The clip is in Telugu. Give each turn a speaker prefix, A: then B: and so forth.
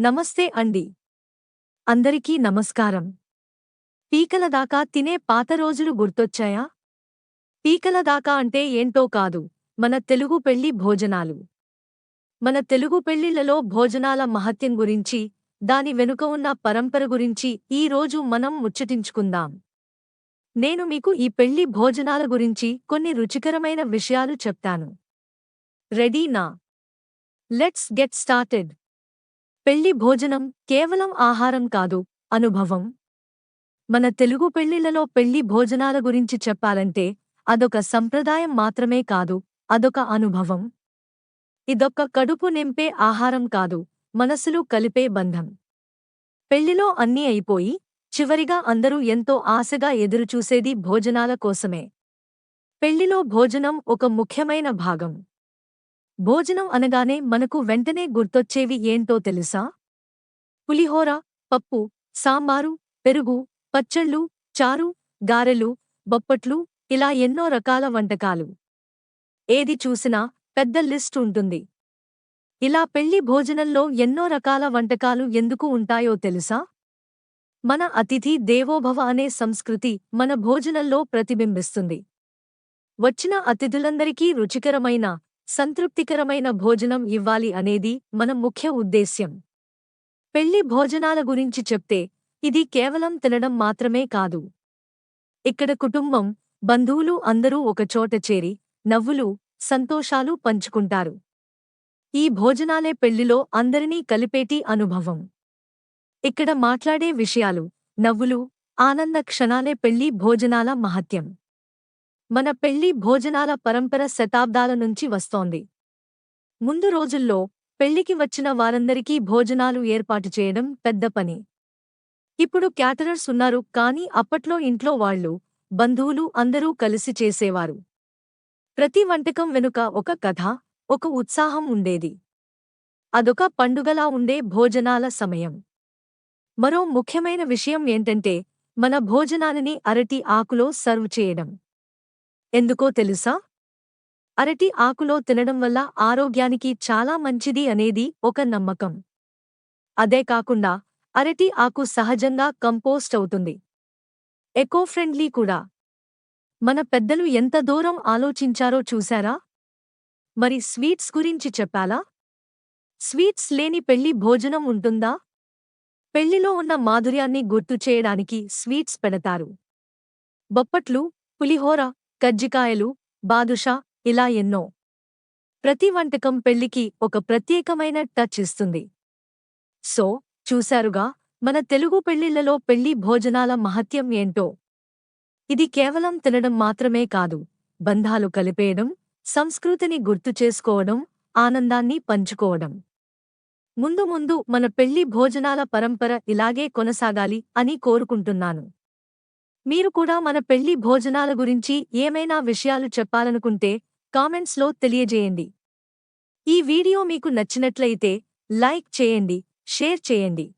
A: నమస్తే అండి. అందరికీ నమస్కారం. పీకల దాకా తినే పాత రోజులు గుర్తొచ్చాయా? పీకల దాకా అంటే ఏంటో కాదు. మన తెలుగు పెళ్ళి భోజనాలు. మన తెలుగు పెళ్ళిళ్ళలో భోజనాల మహత్యం గురించి దాని వెనుక ఉన్న పరంపర గురించి ఈ రోజు మనం ముచ్చటించుకుందాం. నేను మీకు ఈ పెళ్ళి భోజనాల గురించి కొన్ని రుచికరమైన విషయాలు చెప్తాను. రెడీనా లెట్స్ గెట్ స్టార్టెడ్. పెళ్ళి భోజనం కేవలం ఆహారం కాదు అనుభవం. మన తెలుగు పెళ్ళిలలో పెళ్ళి భోజనాల గురించి చెప్పాలంటే అదొక సంప్రదాయం మాత్రమే కాదు అదొక అనుభవం. ఇదొక్క కడుపు నింపే ఆహారం కాదు మనసులు కలిపే బంధం. పెళ్ళిలో అన్నీ అయిపోయి చివరిగా అందరూ ఎంతో ఆశగా ఎదురుచూసేది భోజనాల కోసమే. పెళ్ళిలో భోజనం ఒక ముఖ్యమైన భాగం. భోజనం అనగానే మనకు వెంటనే గుర్తొచ్చేవి ఏంటో తెలుసా? పులిహోర పప్పు సాంబారు పెరుగు పచ్చళ్ళు చారు గారెలు బొప్పట్లు ఇలా ఎన్నో రకాల వంటకాలు. ఏది చూసినా పెద్ద లిస్ట్ ఉంటుంది. ఇలా పెళ్ళి భోజనంలో ఎన్నో రకాల వంటకాలు ఎందుకు ఉంటాయో తెలుసా? మన అతిథి దేవోభవ అనే సంస్కృతి మన భోజనంలో ప్రతిబింబిస్తుంది. వచ్చిన అతిథులందరికీ రుచికరమైన సంతృప్తికరమైన భోజనం ఇవ్వాలి అనేది మన ముఖ్య ఉద్దేశ్యం. పెళ్ళి భోజనాల గురించి చెప్తే ఇది కేవలం తినడం మాత్రమే కాదు. ఇక్కడ కుటుంబం బంధువులు అందరూ ఒకచోట చేరి నవ్వులు సంతోషాలు పంచుకుంటారు. ఈ భోజనాలే పెళ్ళిలో అందరినీ కలిపేటి అనుభవం. ఇక్కడ మాట్లాడే విషయాలు నవ్వులు ఆనంద క్షణాలే పెళ్ళి భోజనాల మహత్యం. మన పెళ్ళి భోజనాల పరంపర శతాబ్దాల నుంచి వస్తోంది. ముందు రోజుల్లో పెళ్ళికి వచ్చిన వారందరికీ భోజనాలు ఏర్పాటు చేయడం పెద్ద పని. ఇప్పుడు క్యాటరర్స్ ఉన్నారు కానీ అప్పట్లో ఇంట్లో వాళ్ళు బంధువులు అందరూ కలిసి చేసేవారు. ప్రతి వంటకం వెనుక ఒక కథ ఒక ఉత్సాహం ఉండేది. అదొక పండుగలా ఉండే భోజనాల సమయం. మరో ముఖ్యమైన విషయం ఏంటంటే మన భోజనాలని అరటి ఆకులో సర్వ్ చేయడం. ఎందుకో తెలుసా? అరటి ఆకులో తినడం వల్ల ఆరోగ్యానికి చాలా మంచిది అనేది ఒక నమ్మకం. అదే కాకుండా అరటి ఆకు సహజంగా కంపోస్ట్ అవుతుంది. ఎకో ఫ్రెండ్లీ కూడా. మన పెద్దలు ఎంత దూరం ఆలోచించారో చూశారా? మరి స్వీట్స్ గురించి చెప్పాలా? స్వీట్స్ లేని పెళ్ళి భోజనం ఉంటుందా? పెళ్ళిలో ఉన్న మాధుర్యాన్ని గుర్తు చేయడానికి స్వీట్స్ పెడతారు. బొప్పట్లు పులిహోర కజ్జికాయలు బాదుషా ఇలా ఎన్నో. ప్రతి వంటకం పెళ్ళికి ఒక ప్రత్యేకమైన టచ్ ఇస్తుంది. సో చూశారుగా మన తెలుగు పెళ్ళిళ్ళలో పెళ్ళి భోజనాల మహత్యం ఏంటో? ఇది కేవలం తినడం మాత్రమే కాదు బంధాలు కలిపేయడం సంస్కృతిని గుర్తు చేసుకోవడం ఆనందాన్ని పంచుకోవడం. ముందు ముందు మన పెళ్ళి భోజనాల పరంపర ఇలాగే కొనసాగాలి అని కోరుకుంటున్నాను. మీరు కూడా మన పెళ్ళి భోజనాల గురించి ఏమైనా విషయాలు చెప్పాలనుకుంటే కామెంట్స్లో తెలియజేయండి. ఈ వీడియో మీకు నచ్చినట్లయితే లైక్ చేయండి షేర్ చేయండి.